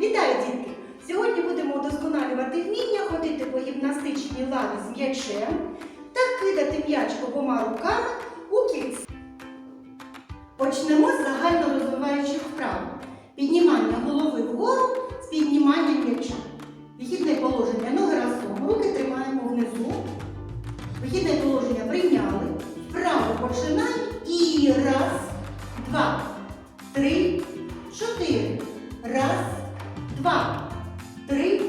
Вітаю, дітки! Сьогодні будемо удосконалювати вміння ходити по гімнастичній лаві з м'ячем та кидати м'яч обома руками у кільце. Почнемо з загально розвиваючих вправ. Піднімання голови вгору з підніманням м'яча. Вихідне положення ноги разом, руки тримаємо внизу. Вихідне положення прийняли. Вправо починаємо і раз, два, три, два, три,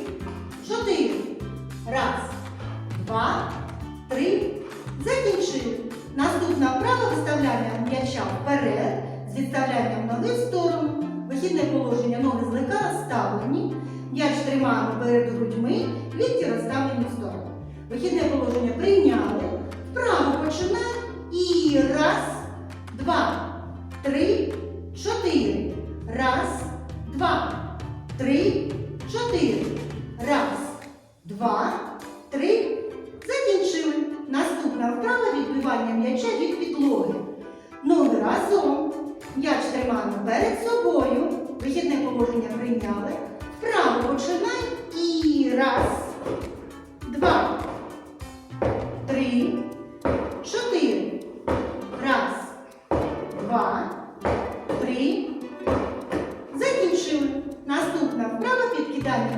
чотири. Раз, два, три. Закінчили. Наступна вправа виставляння м'яча вперед з відставлянням ноги в сторону. Вихідне положення ноги злегка розставлені. М'яч тримаємо перед грудьми, лікті розставлені в сторону. Вихідне положення прийняли. Вправо починаємо. І раз, два, три, чотири. Раз, два, три, чотири. Раз, два, три. Закінчили. Наступна вправа відбивання м'яча від підлоги. Ноги разом. М'яч тримаємо перед собою. Вихідне положення прийняли. Вправо починай.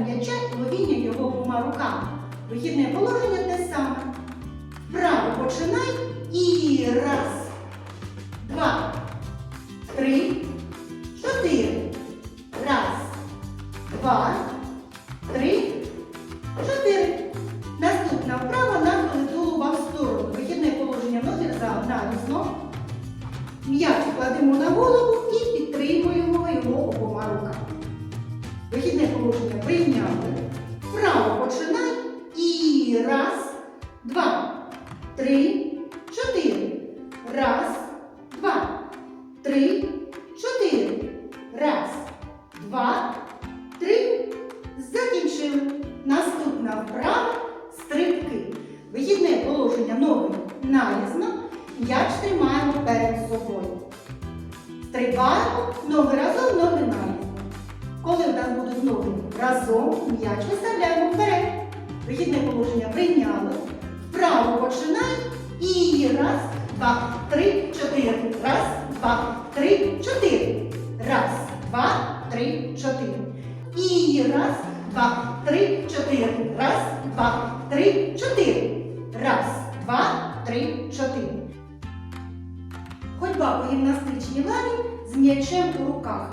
М'яча і ловіння його обома руками. Вихідне положення те саме. Вправо починай. І раз, два, три, чотири. Раз, два, три, чотири. Наступна вправа нахили тулуба в сторону. Вихідне положення ноги навісно. М'яч кладемо на голову і підтримуємо його обома руками. Вихідне положення прийняли. Вправо починай. І раз, два, три, чотири. Раз, два, три, чотири. Раз, два, три. Закінчили. Наступна вправа стрибки. Вихідне положення ноги нарізно. М'яч тримаємо перед собою. Стрибаємо ноги разом, нас будуть ноги разом, м'яч виставляємо вперед. Вихідне положення прийняли. Вправо починаємо. І раз, два, три, чотири. Раз, два, три, чотири. Раз, два, три, чотири. І раз, два, три, чотири. Раз, два, три, чотири. Раз, два, три, чотири. Ходьба по гімнастичній лаві з м'ячем у руках.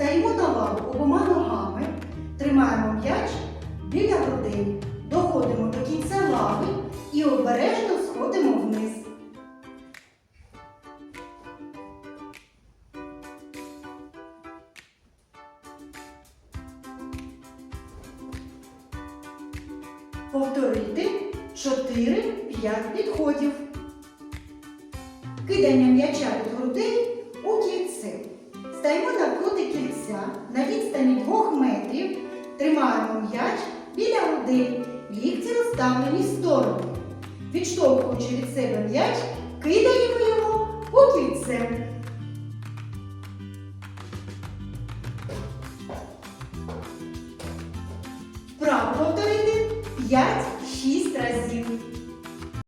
Стаємо на лаву обома ногами, тримаємо м'яч біля грудей, доходимо до кінця лави і обережно сходимо вниз. Повторити 4-5 підходів. Кидання м'яча від грудей у кільце. Стаємо навпроти кільця на відстані 2 метрів, тримаємо м'яч біля груди, лікті розставлені сторони. Відштовхуючи від себе м'яч, кидаємо його у кільце. Вправо повторити 5